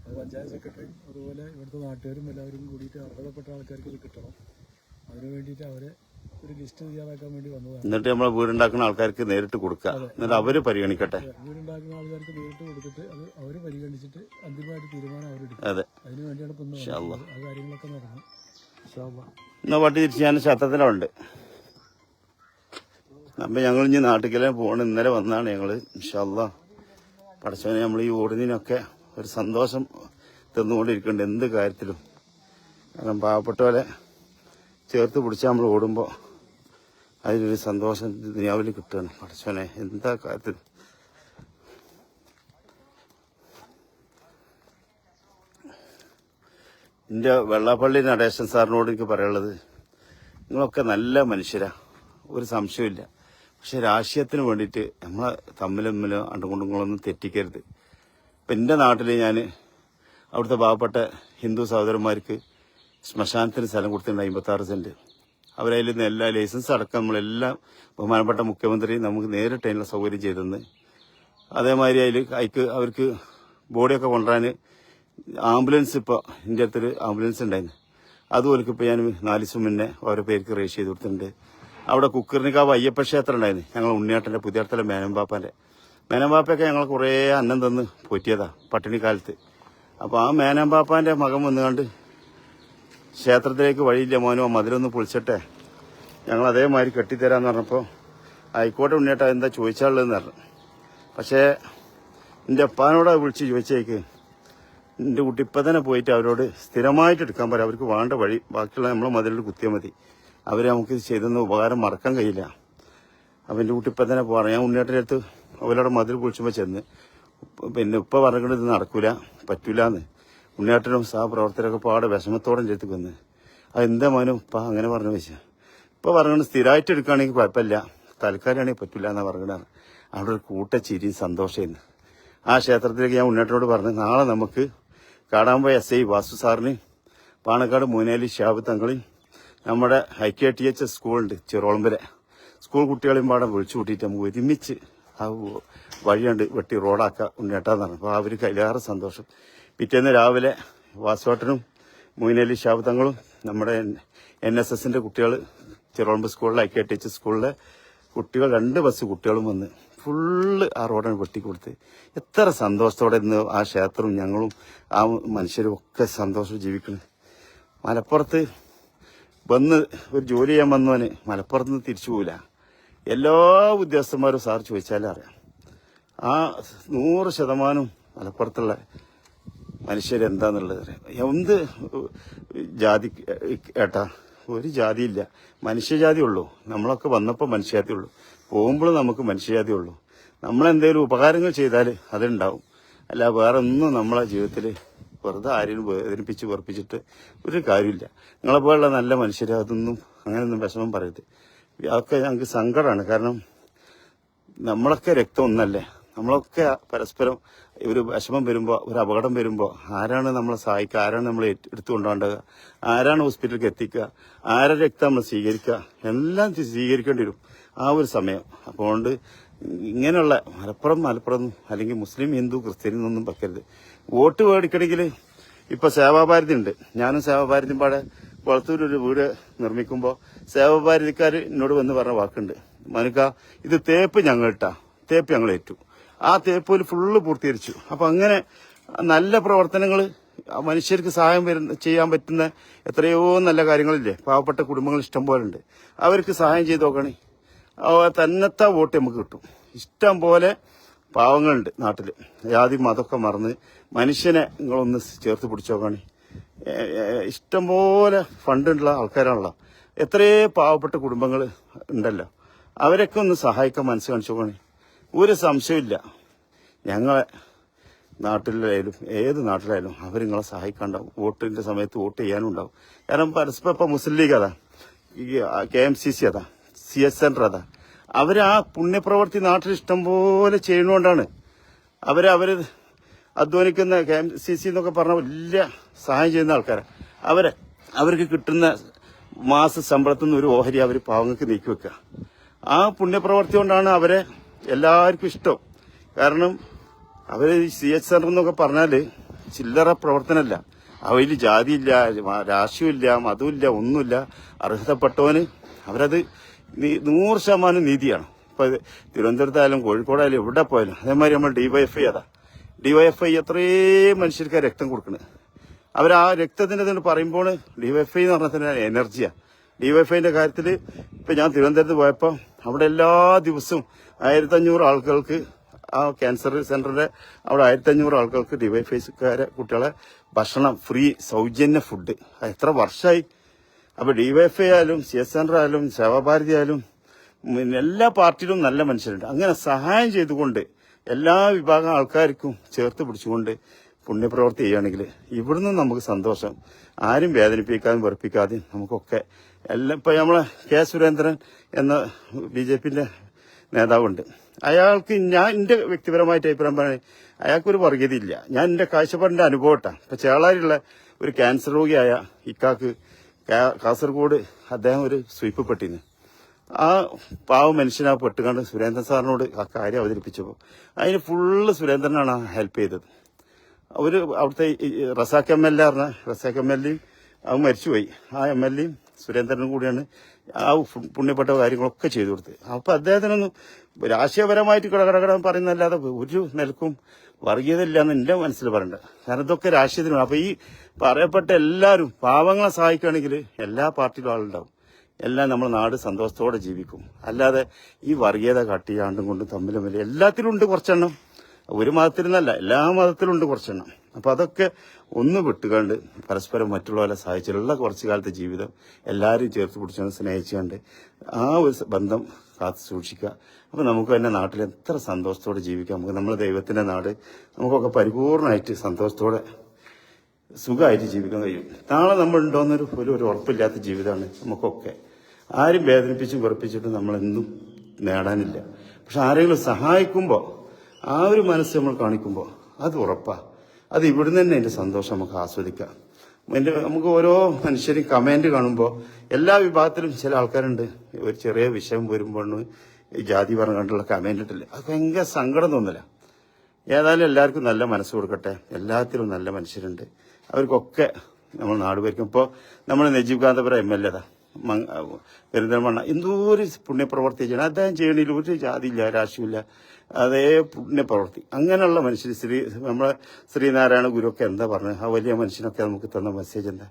അത് പഞ്ചായത്ത് സെക്രട്ടറിയും അതുപോലെ ഇവിടുത്തെ നാട്ടുകാരും എല്ലാവരും കൂടിയിട്ട് അർഹതപ്പെട്ട ആൾക്കാർക്ക് ഇത് കിട്ടണം. അതിനു വേണ്ടിയിട്ട് അവരെ ഒരു ലിസ്റ്റ് തയ്യാറാക്കാൻ വേണ്ടി വന്നതാണ്. എന്നിട്ട് നമ്മളെ വീടുണ്ടാക്കുന്ന ആൾക്കാർക്ക് നേരിട്ട് കൊടുക്കുക. എന്നിട്ട് അവർ പരിഗണിക്കട്ടെ. വീടുണ്ടാക്കുന്ന ആൾക്കാർക്ക് നേരിട്ട് കൊടുത്തിട്ട് അത് അവർ പരിഗണിച്ചിട്ട് അന്തിമമായിട്ട് തീരുമാനം അവരെടുക്കും അതെ. അതിന് വേണ്ടിയാണ് ഇപ്പം ആ കാര്യങ്ങളൊക്കെ നടന്നു ഇൻഷാല്ലാ. എന്നാ പട്ടി തിരിച്ച് ഞാൻ ശത്തത്തിലുണ്ട് അപ്പൊ ഞങ്ങൾ ഇനി നാട്ടിലേക്ക് പോകണം ഇന്നലെ വന്നാണ് ഞങ്ങൾ. ഇൻഷല്ല പഠിച്ചവനെ നമ്മൾ ഈ ഓടുന്നതിനൊക്കെ ഒരു സന്തോഷം തന്നുകൊണ്ടിരിക്കുന്നുണ്ട് എന്ത് കാര്യത്തിലും. കാരണം പാവപ്പെട്ടവരെ ചേർത്ത് പിടിച്ച് നമ്മൾ ഓടുമ്പോൾ അതിലൊരു സന്തോഷം ദുനിയാവിൽ കിട്ടുകയാണ്. പഠിച്ചവനെ എന്താ കാര്യത്തിൽ എന്റെ വെള്ളാപ്പള്ളി നടേശൻ സാറിനോട് എനിക്ക് പറയാനുള്ളത് നിങ്ങളൊക്കെ നല്ല മനുഷ്യരാ. ഒരു സംശയമില്ല പക്ഷെ രാഷ്ട്രീയത്തിന് വേണ്ടിയിട്ട് നമ്മളെ തമ്മിൽ തമ്മിൽ അണ്ടുകൊണ്ടുങ്ങളൊന്നും തെറ്റിക്കരുത്. ഇപ്പം എന്റെ നാട്ടിൽ ഞാൻ അവിടുത്തെ പാവപ്പെട്ട ഹിന്ദു സഹോദരന്മാർക്ക് ശ്മശാനത്തിന് സ്ഥലം കൊടുത്തിട്ടുണ്ട് അമ്പത്താറ് സെന്റ്. അവരതിൽ നിന്ന് എല്ലാ ലൈസൻസ് അടക്കം നമ്മളെല്ലാം ബഹുമാനപ്പെട്ട മുഖ്യമന്ത്രി നമുക്ക് നേരിട്ട് അതിനുള്ള സൗകര്യം ചെയ്തെന്ന് അതേമാതിരി അതിൽ അയക്ക് അവർക്ക് ബോഡിയൊക്കെ കൊണ്ടുവരാൻ ആംബുലൻസ് ഇപ്പോൾ എന്റെ അടുത്തൊരു ആംബുലൻസ് ഉണ്ടായിരുന്നു. അതുപോലെ ഇപ്പോൾ ഞാൻ നാല് ദിവസം മുന്നേ ഓരോ പേർക്ക് രജിസ്റ്റർ ചെയ്ത് കൊടുത്തിട്ടുണ്ട്. അവിടെ കുക്കറിനിക്കാവ് അയ്യപ്പ ക്ഷേത്രം ഉണ്ടായിരുന്നു ഞങ്ങൾ ഉണ്ണിയാട്ടന്റെ പുതിയാട്ടത്തിലെ മേനമ്പാപ്പാന്റെ മേനമ്പാപ്പയൊക്കെ ഞങ്ങൾ കുറേ അന്നം തന്ന് പൊറ്റിയതാ പട്ടിണിക്കാലത്ത് അപ്പോൾ ആ മേനമ്പാപ്പാന്റെ മകൻ വന്നുകൊണ്ട് ക്ഷേത്രത്തിലേക്ക് വഴിയില്ല മോനോ മതിലൊന്ന് പൊളിച്ചിട്ടെ. ഞങ്ങൾ അതേമാതിരി കെട്ടിത്തരാന്ന് പറഞ്ഞപ്പോൾ ആയിക്കോട്ടെ ഉണ്ണിയേട്ടാ എന്താ ചോദിച്ചാളെന്ന് പറഞ്ഞു. പക്ഷേ എന്റെ അപ്പാനോട് വിളിച്ച് ചോദിച്ചേക്ക്. എന്റെ കുട്ടി ഇപ്പം തന്നെ പോയിട്ട് അവരോട് സ്ഥിരമായിട്ട് എടുക്കാൻ പറയാം അവർക്ക് വേണ്ട വഴി ബാക്കിയുള്ള നമ്മളെ മതിലിൽ കുത്തിയാൽ മതി. അവരെ നമുക്ക് ചെയ്തെന്ന ഉപകാരം മറക്കാൻ കഴിയില്ല. അപ്പം എന്റെ കുട്ടി ഇപ്പം തന്നെ പോകാറ് ഞാൻ ഉണ്ണിയേട്ടന്റെ അടുത്ത് അവരോട് മതിൽ പൊളിച്ചുമ്പോൾ ചെന്ന് പിന്നെ ഉപ്പ പറഞ്ഞിട്ട് ഇത് നടക്കൂല പറ്റൂലെന്ന്. ഉണ്ണിയേട്ടനും സഹപ്രവർത്തകരൊക്കെ പാടെ വിഷമത്തോടെ അടുത്ത് വന്ന്. എന്താ മോനും ഉപ്പ? അങ്ങനെ പറഞ്ഞു വെച്ചാൽ ഇപ്പം പറഞ്ഞത് സ്ഥിരമായിട്ട് എടുക്കുകയാണെങ്കിൽ കുഴപ്പമില്ല തൽക്കാലമാണെങ്കിൽ പറ്റില്ല എന്നാ പറഞ്ഞതാണ് അവിടെ ഒരു കൂട്ട ചിരി സന്തോഷമായിരുന്നു. ആ ക്ഷേത്രത്തിലേക്ക് ഞാൻ ഉണ്ണേട്ടനോട് പറഞ്ഞു നാളെ നമുക്ക് കാടാമ്പ എസ് ഐ വാസു സാറിന് പാണക്കാട് മൂനാലി ഷാബ് തങ്ങളെയും നമ്മുടെ ഐ കെ ടി എച്ച് സ്കൂളുണ്ട് ചെറോളമ്പര സ്കൂൾ കുട്ടികളെയും പാടെ വിളിച്ചു കൂട്ടിയിട്ട് നമുക്ക് ഒരുമിച്ച് ആ വഴിയുണ്ട് വെട്ടി റോഡാക്കുക ഉണ്ണേട്ടാന്ന് പറഞ്ഞു. അപ്പോൾ അവർക്ക് അതിലേറെ സന്തോഷം. പിറ്റേന്ന് രാവിലെ വാസോട്ടനും മൊയ്നലി ശാബ്ദങ്ങളും നമ്മുടെ എൻ എസ് എസിന്റെ കുട്ടികൾ ചെറുളമ്പ് സ്കൂളിലെ ഐ കെ ടി എച്ച് സ്കൂളിലെ കുട്ടികൾ രണ്ട് ബസ് കുട്ടികളും വന്ന് ഫുള്ള് ആ റോഡാണ് വെട്ടിക്കൊടുത്ത് എത്ര സന്തോഷത്തോടെ ഇന്ന് ആ ക്ഷേത്രവും ഞങ്ങളും ആ മനുഷ്യരും ഒക്കെ സന്തോഷം ജീവിക്കുന്നത് മലപ്പുറത്ത് വന്ന് ഒരു ജോലി ചെയ്യാൻ വന്നവന് മലപ്പുറത്ത് നിന്ന് തിരിച്ചു പോവില്ല. എല്ലാ ഉദ്യോഗസ്ഥന്മാരും സാർ ചോദിച്ചാലേ അറിയാം. ആ നൂറ് ശതമാനം മലപ്പുറത്തുള്ള മനുഷ്യരെന്താന്നുള്ളത് അറിയാം. എന്ത് ജാതി ഏട്ടാ? ഒരു ജാതിയില്ല. മനുഷ്യജാതി ഉള്ളൂ. നമ്മളൊക്കെ വന്നപ്പോൾ മനുഷ്യജാതി ഉള്ളൂ. പോകുമ്പോൾ നമുക്ക് മനുഷ്യജാതി ഉള്ളൂ. നമ്മളെന്തെങ്കിലും ഉപകാരങ്ങൾ ചെയ്താൽ അതുണ്ടാവും. അല്ല വേറെ ഒന്നും നമ്മളെ ജീവിതത്തിൽ വെറുതെ ആരെയും വേദനിപ്പിച്ച് വെറുപ്പിച്ചിട്ട് ഒരു കാര്യമില്ല. നിങ്ങളെപ്പോലുള്ള നല്ല മനുഷ്യർ അതൊന്നും അങ്ങനെയൊന്നും വിഷമം പറയരുത്. അതൊക്കെ ഞങ്ങൾക്ക് സങ്കടമാണ് കാരണം നമ്മളൊക്കെ രക്തം ഒന്നല്ലേ? നമ്മളൊക്കെ പരസ്പരം ഒരു വിഷമം വരുമ്പോൾ ഒരു അപകടം വരുമ്പോൾ ആരാണ് നമ്മളെ സഹായിക്കുക? ആരാണ് നമ്മളെ എടുത്തു എടുത്തുകൊണ്ടുപോകേണ്ടത്? ആരാണ് ഹോസ്പിറ്റലിലേക്ക് എത്തിക്കുക? ആരുടെ രക്തം നമ്മൾ സ്വീകരിക്കുക? എല്ലാം സ്വീകരിക്കേണ്ടി വരും ആ ഒരു സമയം. അപ്പോൾ ഇങ്ങനെയുള്ള മലപ്പുറം മലപ്പുറം അല്ലെങ്കിൽ മുസ്ലിം ഹിന്ദു ക്രിസ്ത്യൻ എന്നൊന്നും വെക്കരുത്. വോട്ട് മേടിക്കണമെങ്കിൽ ഇപ്പം സേവാഭാരതി ഉണ്ട് ഞാനും സേവാഭാരതി പാടെ ഒരു വീട് നിർമ്മിക്കുമ്പോൾ സേവാഭാരതിക്കാർ എന്നോട് വന്ന് പറഞ്ഞ വാക്കുണ്ട്. മനുക്ക ഇത് തേപ്പ് ഞങ്ങൾ ഇട്ടാ തേപ്പ് ഞങ്ങൾ ഏറ്റു ആ തേപ്പ് ഫുള്ള് പൂർത്തീകരിച്ചു. അപ്പം അങ്ങനെ നല്ല പ്രവർത്തനങ്ങൾ മനുഷ്യർക്ക് സഹായം വരുന്ന ചെയ്യാൻ പറ്റുന്ന എത്രയോ നല്ല കാര്യങ്ങളില്ലേ? പാവപ്പെട്ട കുടുംബങ്ങൾ ഇഷ്ടം പോലെ ഉണ്ട് അവർക്ക് സഹായം ചെയ്ത് നോക്കണേ. തന്നത്തെ വോട്ട് നമുക്ക് കിട്ടും. ഇഷ്ടം പോലെ പാവങ്ങളുണ്ട് നാട്ടിൽ ജാതി മതമൊക്കെ മറന്ന് മനുഷ്യനെ നിങ്ങളൊന്ന് ചേർത്ത് പിടിച്ചോക്കണേ ഇഷ്ടംപോലെ ഫണ്ടുള്ള ആൾക്കാരാണല്ലോ. എത്രയേ പാവപ്പെട്ട കുടുംബങ്ങൾ ഉണ്ടല്ലോ. അവരൊക്കെ ഒന്ന് സഹായിക്കാൻ മനസ്സ് കാണിച്ചോക്കാണ് ഒരു സംശയമില്ല ഞങ്ങളെ നാട്ടിലായാലും ഏത് നാട്ടിലായാലും അവർ നിങ്ങളെ സഹായിക്കാണ്ടാവും. വോട്ടിന്റെ സമയത്ത് വോട്ട് ചെയ്യാനും ഉണ്ടാവും കാരണം പരസ്പരം ഇപ്പം മുസ്ലിം ലീഗ് അതാ. കെ എം സി സി അതാ. സി എസ് എൻ അതാ അവർ ആ പുണ്യപ്രവർത്തി നാട്ടിൽ ഇഷ്ടം പോലെ ചെയ്യുന്നതുകൊണ്ടാണ് അവർ അവർ അധ്വാനിക്കുന്ന കെ എം സി സി എന്നൊക്കെ പറഞ്ഞ വലിയ സഹായം ചെയ്യുന്ന ആൾക്കാരാണ് അവരെ അവർക്ക് കിട്ടുന്ന മാസ ശമ്പളത്തിൽ നിന്ന് ഒരു ഓഹരി അവർ പാവങ്ങൾക്ക് നീക്കി വെക്കുക ആ പുണ്യപ്രവർത്തി കൊണ്ടാണ് അവരെ എല്ലാവർക്കും ഇഷ്ടം. കാരണം അവർ സി എച്ച് എൻ എന്നൊക്കെ പറഞ്ഞാൽ ചില്ലറ പ്രവർത്തനമല്ല അവയിൽ ജാതിയില്ല രാശിയുമില്ല മതമില്ല ഒന്നുമില്ല. അർഹതപ്പെട്ടവന് അവരത് നൂറ് ശതമാനം നീതിയാണ് ഇപ്പൊ തിരുവനന്തപുരത്തായാലും കോഴിക്കോടായാലും എവിടെ പോയാലും അതേമാതിരി നമ്മൾ ഡിവൈഎഫ്ഐ അതാ ഡിവൈഎഫ്ഐ എത്രയും മനുഷ്യർക്ക് രക്തം കൊടുക്കണത് അവർ ആ രക്തത്തിന്റെ തന്നെ പറയുമ്പോൾ ഡിവൈഎഫ്ഐ എന്ന് പറഞ്ഞാൽ തന്നെ എനർജിയാ. ഡിവൈഎഫ്ഐന്റെ കാര്യത്തിൽ ഇപ്പൊ ഞാൻ തിരുവനന്തപുരത്ത് പോയപ്പോൾ അവിടെ എല്ലാ ദിവസവും ആയിരത്തി അഞ്ഞൂറ് ആളുകൾക്ക് ആ ക്യാൻസർ സെന്ററിന്റെ അവിടെ ആയിരത്തി അഞ്ഞൂറ് ആളുകൾക്ക് ഡിവൈഎഫ്ഐക്കാരെ കുട്ടികളെ ഭക്ഷണം ഫ്രീ സൗജന്യ ഫുഡ്. എത്ര വർഷമായി അപ്പൊ ഡിവൈഎഫ്ഐ ആയാലും സി എസ് എൻ ആയാലും സേവാഭാരതി ആയാലും എല്ലാ പാർട്ടിയിലും നല്ല മനുഷ്യരുണ്ട്. അങ്ങനെ സഹായം ചെയ്തുകൊണ്ട് എല്ലാ വിഭാഗം ആൾക്കാർക്കും ചേർത്ത് പിടിച്ചുകൊണ്ട് പുണ്യപ്രവർത്തി ചെയ്യുകയാണെങ്കിൽ ഇവിടുന്ന് നമുക്ക് സന്തോഷം. ആരും വേദനിപ്പിക്കാതെയും വെറുപ്പിക്കാതെയും നമുക്കൊക്കെ എല്ലാം ഇപ്പൊ നമ്മളെ കെ സുരേന്ദ്രൻ എന്ന ബി ജെ പിന്റെ നേതാവുണ്ട്. അയാൾക്ക് ഞാൻ എന്റെ വ്യക്തിപരമായിട്ട് അഭിപ്രായം പറയുന്നത് അയാൾക്കൊരു വർഗീയതയില്ല. ഞാൻ എന്റെ കാഴ്ചപ്പാടിന്റെ അനുഭവട്ടാണ് ഇപ്പൊ ചേളാരിയുള്ള ഒരു ക്യാൻസർ രോഗിയായ ഇക്കാക്ക് കാസർഗോഡ് അദ്ദേഹം ഒരു സ്വീപ്പ് പെട്ടിന്. ആ പാവ മനുഷ്യനാ പെട്ടുകണ്ട് സുരേന്ദ്രൻ സാറിനോട് ആ കാര്യം അവതരിപ്പിച്ചപ്പോൾ അതിന് ഫുള്ള് സുരേന്ദ്രനാണ് ഹെൽപ്പ് ചെയ്തത്. അവർ അവിടുത്തെ റസാഖ് എം എൽ എ പറഞ്ഞ റസാഖ് എം എൽ എയും അവൻ മരിച്ചുപോയി. ആ എം എൽ എയും സുരേന്ദ്രനും കൂടിയാണ് ആ പുണ്യപ്പെട്ട കാര്യങ്ങളൊക്കെ ചെയ്തു കൊടുത്തത്. അപ്പോൾ അദ്ദേഹത്തിനൊന്നും രാഷ്ട്രീയപരമായിട്ട് കടകടകട പറയുന്നതല്ലാതെ ഒരു നിലക്കും വർഗീയത എന്റെ എന്റെ മനസ്സിൽ പറയണ്ട. കാരണം ഇതൊക്കെ രാഷ്ട്രീയത്തിനാണ് അപ്പൊ ഈ പറയപ്പെട്ട എല്ലാവരും പാവങ്ങളെ സഹായിക്കുകയാണെങ്കിൽ എല്ലാ പാർട്ടിയിലും ആളുണ്ടാവും. എല്ലാം നമ്മുടെ നാട് സന്തോഷത്തോടെ ജീവിക്കും. അല്ലാതെ ഈ വർഗീയത കാട്ടിയാണ്ടും കൊണ്ടും തമ്മിലും എല്ലാത്തിലും ഉണ്ട് കുറച്ചെണ്ണം. ഒരു മതത്തിലെന്നല്ല എല്ലാ മതത്തിലുണ്ട് കുറച്ചെണ്ണം. അപ്പൊ അതൊക്കെ ഒന്ന് വിട്ടുകൊണ്ട് പരസ്പരം മറ്റുള്ളവരെ സഹായിച്ചിട്ടുള്ള കുറച്ചു കാലത്തെ ജീവിതം എല്ലാവരും ചേർത്ത് പിടിച്ചുകൊണ്ട് സ്നേഹിച്ചുകൊണ്ട് ആ ഒരു ബന്ധം കാത്തു സൂക്ഷിക്കുക. അപ്പൊ നമുക്ക് തന്നെ നാട്ടിൽ എത്ര സന്തോഷത്തോടെ ജീവിക്കാം. നമുക്ക് നമ്മുടെ ദൈവത്തിന്റെ നാട് നമുക്കൊക്കെ പരിപൂർണമായിട്ട് സന്തോഷത്തോടെ സുഖമായിട്ട് ജീവിക്കാൻ കഴിയും. നാളെ നമ്മൾ ഉണ്ടോന്നൊരു ഒരു ഒരു ഉറപ്പില്ലാത്ത ജീവിതമാണ് നമുക്കൊക്കെ. ആരും വേദനിപ്പിച്ചും വെറുപ്പിച്ചിട്ടും നമ്മളെന്നും നേടാനില്ല. പക്ഷെ ആരെങ്കിലും സഹായിക്കുമ്പോൾ ആ ഒരു മനസ്സ് നമ്മൾ കാണിക്കുമ്പോൾ അത് ഉറപ്പാ. അത് ഇവിടുന്ന് തന്നെ എന്റെ സന്തോഷം നമുക്ക് ആസ്വദിക്കാം. എന്റെ നമുക്ക് ഓരോ മനുഷ്യരും കമന്റ് കാണുമ്പോൾ എല്ലാ വിഭാഗത്തിലും ചില ആൾക്കാരുണ്ട്. ഒരു ചെറിയ വിഷയം വരുമ്പോൾ ജാതി പറഞ്ഞു കണ്ടുള്ള കമന്റ് ഇട്ടില്ല? അത് ഭയങ്കര സങ്കടം തോന്നില്ല ഏതായാലും എല്ലാവർക്കും നല്ല മനസ്സ് കൊടുക്കട്ടെ. എല്ലാത്തിലും നല്ല മനുഷ്യരുണ്ട്. അവർക്കൊക്കെ നമ്മൾ നാട് ഇപ്പോൾ നമ്മൾ Najeeb Kanthapura M L A Perinthalmanna. ഒരു പുണ്യപ്രവർത്തി ചെയ്യണം. അദ്ദേഹം ചെയ്യണതിൽ ഒരു ജാതിയില്ല രാശിയില്ല അതേ പുണ്യപ്രവർത്തി. അങ്ങനെയുള്ള മനുഷ്യർ ശ്രീ നമ്മളെ ശ്രീനാരായണ ഗുരുവൊക്കെ എന്താ പറഞ്ഞത്? ആ വലിയ മനുഷ്യനൊക്കെ നമുക്ക് തന്ന മെസ്സേജ് എന്താ?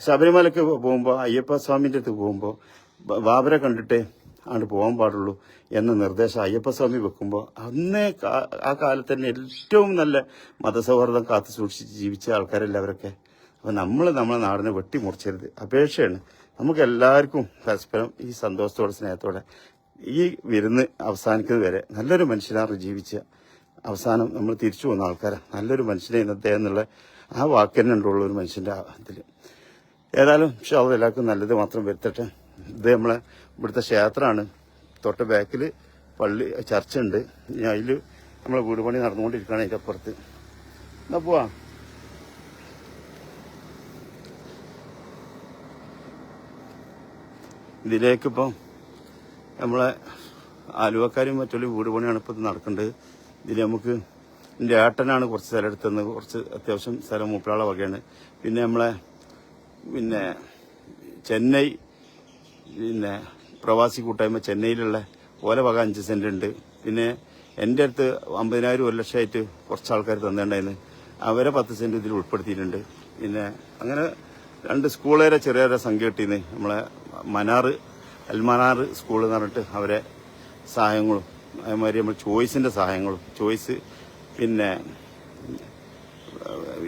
ശബരിമലയ്ക്ക് പോകുമ്പോൾ അയ്യപ്പ സ്വാമിന്റെ അടുത്ത് പോകുമ്പോൾ ബാബരെ കണ്ടിട്ടേ അങ്ങോട്ട് പോകാൻ പാടുള്ളൂ എന്ന നിർദ്ദേശം അയ്യപ്പസ്വാമി വെക്കുമ്പോൾ അന്നേ ആ കാലത്ത് തന്നെ ഏറ്റവും നല്ല മതസൗഹാർദ്ദം കാത്തു സൂക്ഷിച്ച് ജീവിച്ച ആൾക്കാരെല്ലാവരൊക്കെ. അപ്പം നമ്മൾ നമ്മളെ നാടിനെ വെട്ടിമുറിച്ചരുത്. അപേക്ഷയാണ് നമുക്ക് എല്ലാവർക്കും പരസ്പരം ഈ സന്തോഷത്തോടെ സ്നേഹത്തോടെ ഈ വിരുന്ന് അവസാനിക്കുന്നത് വരെ നല്ലൊരു മനുഷ്യനാണ് ജീവിച്ച അവസാനം നമ്മൾ തിരിച്ചു പോകുന്ന ആൾക്കാരെ. നല്ലൊരു മനുഷ്യനെ ഇന്നത്തെ എന്നുള്ള ആ വാക്ക് തന്നെ ഉണ്ടുള്ള ഒരു മനുഷ്യന്റെ ഇതിൽ ഏതായാലും ഷാവ് എല്ലാവർക്കും നല്ലത് മാത്രം വരുത്തട്ടെ. ഇത് നമ്മളെ ഇവിടുത്തെ ക്ഷേത്രമാണ്. തൊട്ട് ബാക്കിൽ പള്ളി ചർച്ച ഉണ്ട് അതിൽ നമ്മളെ വീട് പണി നടന്നുകൊണ്ടിരിക്കുകയാണ് അതിന്റെ അപ്പുറത്ത്. എന്നാ പോവാ? ഇതിലേക്കിപ്പം നമ്മളെ ആലുവക്കാരും മറ്റുള്ള വീട് പണിയാണ് ഇപ്പം നടക്കേണ്ടത്. ഇതിൽ നമുക്ക് എന്റെ ഏട്ടനാണ് കുറച്ച് സ്ഥലം എടുത്തത് കുറച്ച് അത്യാവശ്യം സ്ഥലം മൂപ്പരാളെ വകയാണ്. പിന്നെ നമ്മളെ പിന്നെ ചെന്നൈ പിന്നെ പ്രവാസി കൂട്ടായ്മ ചെന്നൈയിലുള്ള ഓല വക അഞ്ച് സെന്റ് ഉണ്ട്. പിന്നെ എന്റെ അടുത്ത് അമ്പതിനായിരം ഒരു ലക്ഷമായിട്ട് കുറച്ച് ആൾക്കാർ തന്നിട്ടുണ്ടായിരുന്നു. അവരെ പത്ത് സെന്റ് ഇതിൽ ഉൾപ്പെടുത്തിയിട്ടുണ്ട്. പിന്നെ അങ്ങനെ രണ്ട് സ്കൂളുകാരെ ചെറിയ സംഖ്യ കിട്ടിയെന്ന് നമ്മളെ മനാറ് അൽമനാറ് സ്കൂൾ എന്ന് പറഞ്ഞിട്ട് അവരെ സഹായങ്ങളും അതേമാതിരി നമ്മൾ ചോയ്സിന്റെ സഹായങ്ങളും ചോയ്സ് പിന്നെ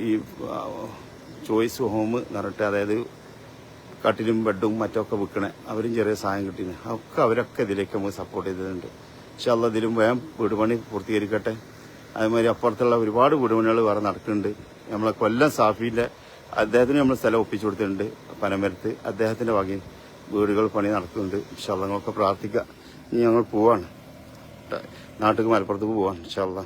ഈ ചോയ്സ് ഹോം എന്ന് പറഞ്ഞിട്ട് അതായത് കട്ടിലും ബെഡും മറ്റൊക്കെ വിൽക്കണേ അവരും ചെറിയ സഹായം കിട്ടിയത് ഒക്കെ അവരൊക്കെ ഇതിലേക്ക് നമുക്ക് സപ്പോർട്ട് ചെയ്തിട്ടുണ്ട്. പക്ഷെ അല്ല ഇതിലും വേഗം വീട് പണി പൂർത്തീകരിക്കട്ടെ. അതേമാതിരി അപ്പുറത്തുള്ള ഒരുപാട് വീട് പണികൾ വേറെ നടക്കുന്നുണ്ട്. നമ്മളെ കൊല്ലം സാഫിയിലെ അദ്ദേഹത്തിന് നമ്മൾ സ്ഥലം ഒപ്പിച്ചു കൊടുത്തിട്ടുണ്ട് പനമരത്ത്. അദ്ദേഹത്തിന്റെ വകയും വീടുകൾ പണി നടക്കുന്നുണ്ട്. പക്ഷെ ഞങ്ങളൊക്കെ പ്രാർത്ഥിക്കുക ഇനി ഞങ്ങൾ പോവാണ്. നാട്ടിൽ മലപ്പുറത്ത് പോവാണ് ഇൻഷാല്ലാ